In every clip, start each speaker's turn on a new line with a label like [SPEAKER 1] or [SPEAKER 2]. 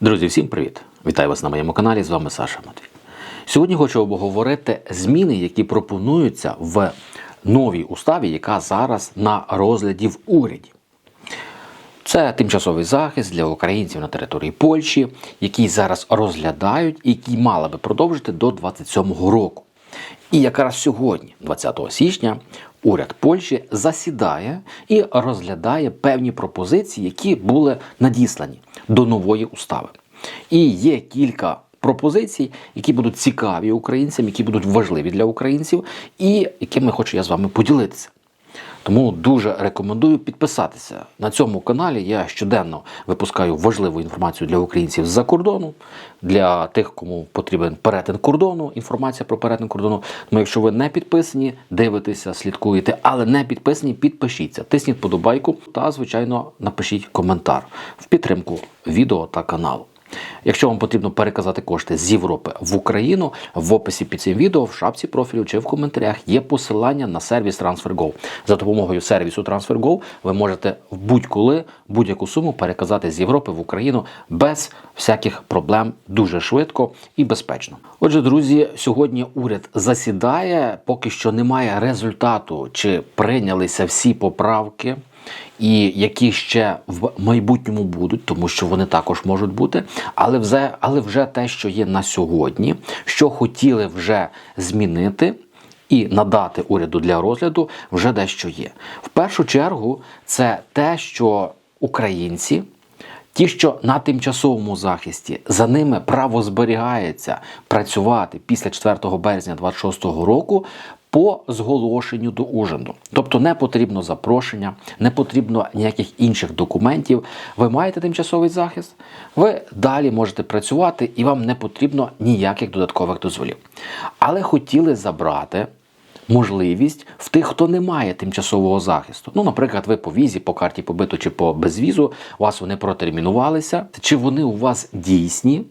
[SPEAKER 1] Друзі, всім привіт! Вітаю вас на моєму каналі. З вами Саша Матвій. Сьогодні хочу обговорити зміни, які пропонуються в новій уставі, яка зараз на розгляді в уряді. Це тимчасовий захист для українців на території Польщі, який зараз розглядають і який мали би продовжити до 27-го року. І якраз сьогодні, 20 січня, уряд Польщі засідає і розглядає певні пропозиції, які були надіслані до нової устави. І є кілька пропозицій, які будуть цікаві українцям, які будуть важливі для українців, і якими хочу я з вами поділитися. Тому дуже рекомендую підписатися на цьому каналі. Я щоденно випускаю важливу інформацію для українців з-за кордону, для тих, кому потрібен перетин кордону, інформація про перетин кордону. Тому якщо ви не підписані, дивитеся, слідкуєте, але не підписані, підпишіться, тисніть подобайку та, звичайно, напишіть коментар в підтримку відео та каналу. Якщо вам потрібно переказати кошти з Європи в Україну, в описі під цим відео, в шапці профілю чи в коментарях є посилання на сервіс TransferGo. За допомогою сервісу TransferGo ви можете будь-коли будь-яку суму переказати з Європи в Україну без всяких проблем дуже швидко і безпечно. Отже, друзі, сьогодні уряд засідає, поки що немає результату, чи прийнялися всі поправки і які ще в майбутньому будуть, тому що вони також можуть бути. Але вже, але вже те, що є на сьогодні, що хотіли вже змінити. І надати уряду для розгляду вже дещо є. В першу чергу, це те, що українці, ті, що на тимчасовому захисті, за ними право зберігається працювати після 4 березня 26 року, по зголошенню до ужинду. Тобто не потрібно запрошення, не потрібно ніяких інших документів. Ви маєте тимчасовий захист, ви далі можете працювати і вам не потрібно ніяких додаткових дозволів. Але хотіли забрати. Можливість в тих, хто не має тимчасового захисту. Ну, наприклад, ви по візі, по карті побиту чи по безвізу, у вас вони протермінувалися, чи вони у вас дійсні?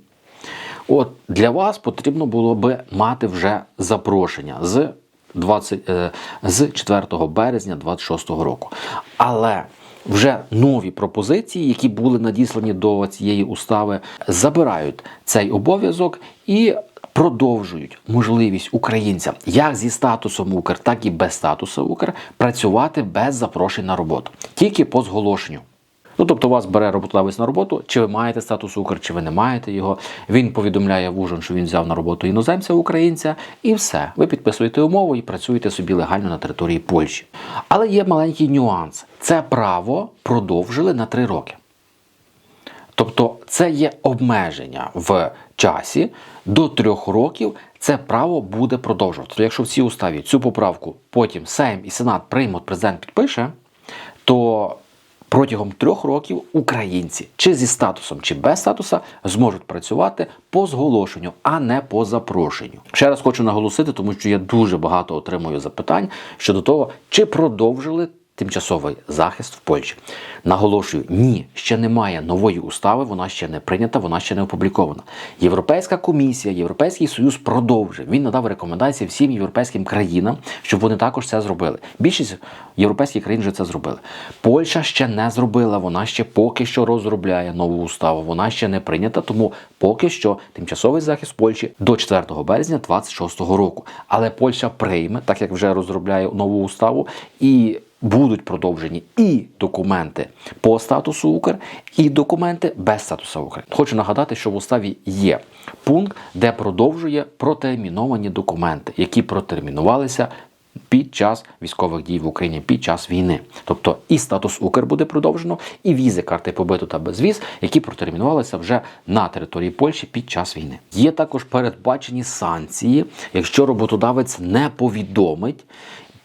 [SPEAKER 1] От для вас потрібно було би мати вже запрошення з 20, е, з 4 березня 26 року. Але вже нові пропозиції, які були надіслані до цієї устави, забирають цей обов'язок і продовжують можливість українцям як зі статусом Укр, так і без статусу Укр працювати без запрошень на роботу, тільки по зголошенню. Ну, тобто вас бере роботодавець на роботу, чи ви маєте статус Укр, чи ви не маєте його. Він повідомляє в ужин, що він взяв на роботу іноземця українця, і все. Ви підписуєте умову і працюєте собі легально на території Польщі. Але є маленький нюанс: це право продовжили на три роки. Тобто це є обмеження в часі до трьох років. Це право буде продовжувати. Якщо в цій уставі цю поправку потім Сейм і Сенат приймуть, президент підпише, то протягом трьох років українці чи зі статусом, чи без статуса зможуть працювати по зголошенню, а не по запрошенню. Ще раз хочу наголосити, тому що я дуже багато отримую запитань щодо того, чи продовжили. Тимчасовий захист в Польщі. Наголошую, ні, ще немає нової устави, вона ще не прийнята, вона ще не опублікована. Європейська комісія, Європейський Союз продовжив. Він надав рекомендації всім європейським країнам, щоб вони також це зробили. Більшість європейських країн вже це зробили. Польща ще не зробила, вона ще поки що розробляє нову уставу. Вона ще не прийнята, тому поки що тимчасовий захист Польщі до 4 березня 26 року. Але Польща прийме, так як вже розробляє нову уставу і будуть продовжені і документи по статусу Укр, і документи без статусу Укр. Хочу нагадати, що в уставі є пункт, де продовжує протерміновані документи, які протермінувалися. Під час військових дій в Україні під час війни, тобто і статус Укр буде продовжено, і візи карти побиту та безвіз, які протермінувалися вже на території Польщі під час війни. Є також передбачені санкції, якщо роботодавець не повідомить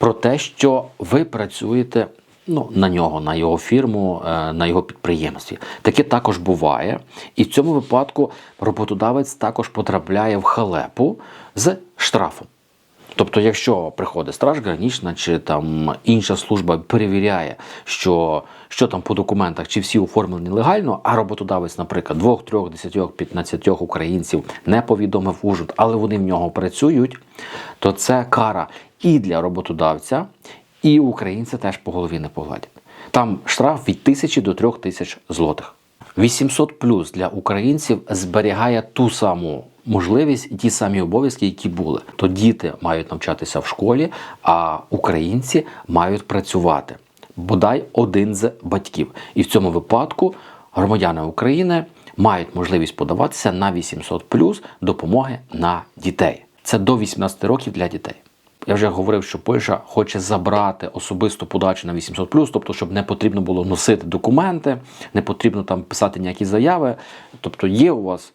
[SPEAKER 1] про те, що ви працюєте ну, на нього, на його фірму, е, на його підприємстві. Таке також буває. І в цьому випадку роботодавець також потрапляє в халепу з штрафом. Тобто, якщо приходить страж гранічна чи там інша служба перевіряє, що що там по документах, чи всі оформлені легально, а роботодавець, наприклад, двох, трьох, десятьох, п'ятнадцятьох українців не повідомив ужит, але вони в нього працюють, то це кара і для роботодавця, і українця теж по голові не погладять. Там штраф від тисячі до трьох тисяч злотих. 800 плюс для українців зберігає ту саму можливість і ті самі обов'язки, які були. То діти мають навчатися в школі, а українці мають працювати. Бодай один з батьків. І в цьому випадку громадяни України мають можливість подаватися на 800 плюс допомоги на дітей. Це до 18 років для дітей. Я вже говорив, що Польща хоче забрати особисту подачу на 800+, тобто, щоб не потрібно було носити документи, не потрібно там писати ніякі заяви. Тобто є у вас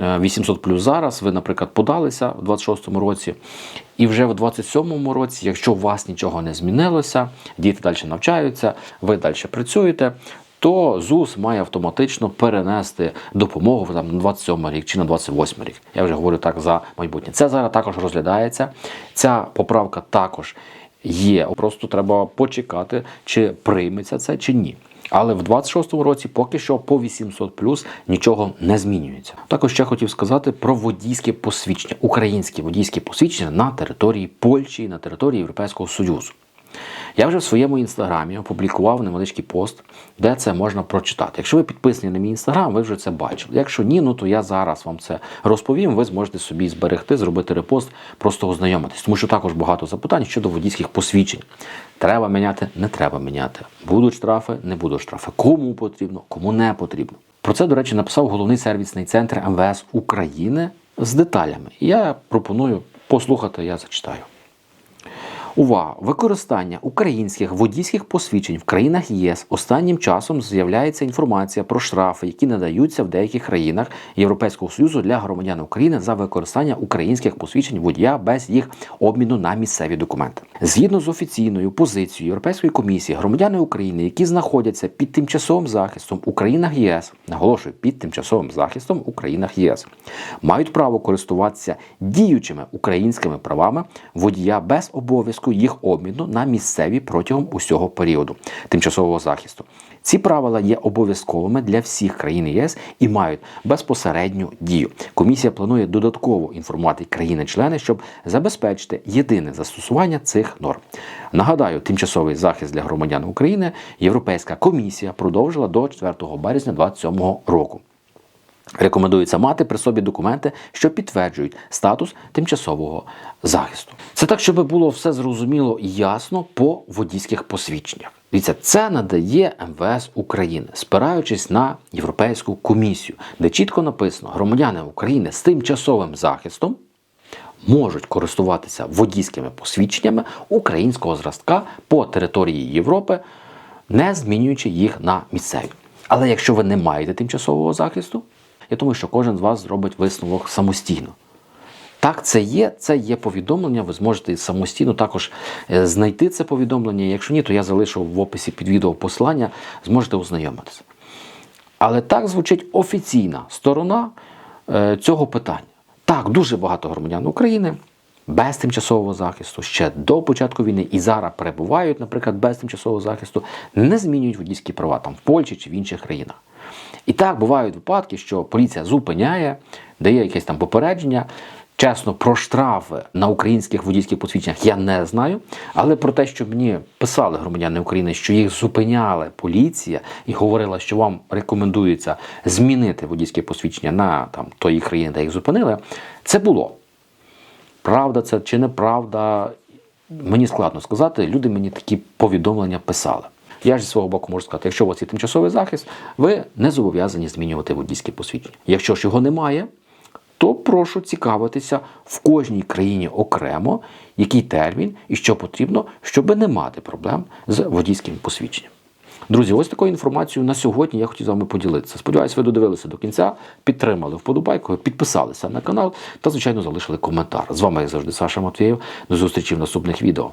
[SPEAKER 1] е, 800 плюс зараз, ви, наприклад, подалися в 26-му році, і вже в 27-му році, якщо у вас нічого не змінилося, діти далі навчаються, ви далі працюєте, то ЗУС має автоматично перенести допомогу там, на 27 рік чи на 28 рік. Я вже говорю так за майбутнє. Це зараз також розглядається. Ця поправка також є. Просто треба почекати, чи прийметься це чи ні. Але в 26-му році поки що по 800 плюс нічого не змінюється. Також ще хотів сказати про водійське посвідчення, українське водійське посвідчення на території Польщі, на території Європейського Союзу. Я вже в своєму інстаграмі опублікував невеличкий пост, де це можна прочитати. Якщо ви підписані на мій інстаграм, ви вже це бачили. Якщо ні, ну то я зараз вам це розповім. Ви зможете собі зберегти, зробити репост, просто ознайомитись. Тому що також багато запитань щодо водійських посвідчень. Треба міняти, не треба міняти. Будуть штрафи, не будуть штрафи. Кому потрібно, кому не потрібно. Про це, до речі, написав головний сервісний центр МВС України з деталями. Я пропоную послухати, я зачитаю. Увага! Використання українських водійських посвідчень в країнах ЄС останнім часом з'являється інформація про штрафи, які надаються в деяких країнах Європейського Союзу для громадян України за використання українських посвідчень водія без їх обміну на місцеві документи. Згідно з офіційною позицією Європейської комісії, громадяни України, які знаходяться під тимчасовим захистом у країнах ЄС, наголошую, під тимчасовим захистом у країнах ЄС, мають право користуватися діючими українськими правами водія без обов'язку їх обміну на місцеві протягом усього періоду тимчасового захисту. Ці правила є обов'язковими для всіх країн ЄС і мають безпосередню дію. Комісія планує додатково інформувати країни-члени, щоб забезпечити єдине застосування цих норм. Нагадаю, тимчасовий захист для громадян України Європейська комісія продовжила до 4 березня 2027 року. Рекомендується мати при собі документи, що підтверджують статус тимчасового захисту. Це так, щоб було все зрозуміло і ясно по водійських посвідченнях. Дивіться, це надає МВС України, спираючись на Європейську комісію, де чітко написано, громадяни України з тимчасовим захистом можуть користуватися водійськими посвідченнями українського зразка по території Європи, не змінюючи їх на місцеві. Але якщо ви не маєте тимчасового захисту, я думаю, що кожен з вас зробить висновок самостійно. Так, це є, це є повідомлення. Ви зможете самостійно також е, знайти це повідомлення. Якщо ні, то я залишу в описі під відео посилання, зможете ознайомитися. Але так звучить офіційна сторона е, цього питання. Так, дуже багато громадян України без тимчасового захисту ще до початку війни і зараз перебувають, наприклад, без тимчасового захисту, не змінюють водійські права там в Польщі чи в інших країнах. І так бувають випадки, що поліція зупиняє, дає якесь там попередження. Чесно, про штрафи на українських водійських посвідченнях я не знаю. Але про те, що мені писали громадяни України, що їх зупиняла поліція і говорила, що вам рекомендується змінити водійське посвідчення на там тої країни, де їх зупинили, це було. Правда це чи неправда, мені складно сказати. Люди мені такі повідомлення писали. Я ж зі свого боку можу сказати, якщо у вас є тимчасовий захист, ви не зобов'язані змінювати водійське посвідчення. Якщо ж його немає, то прошу цікавитися в кожній країні окремо, який термін і що потрібно, щоб не мати проблем з водійським посвідченням. Друзі, ось такою інформацією на сьогодні я хотів з вами поділитися. Сподіваюсь, ви додивилися до кінця, підтримали вподобайкою, підписалися на канал та, звичайно, залишили коментар. З вами, як завжди, Саша Матвієв. До зустрічі в наступних відео.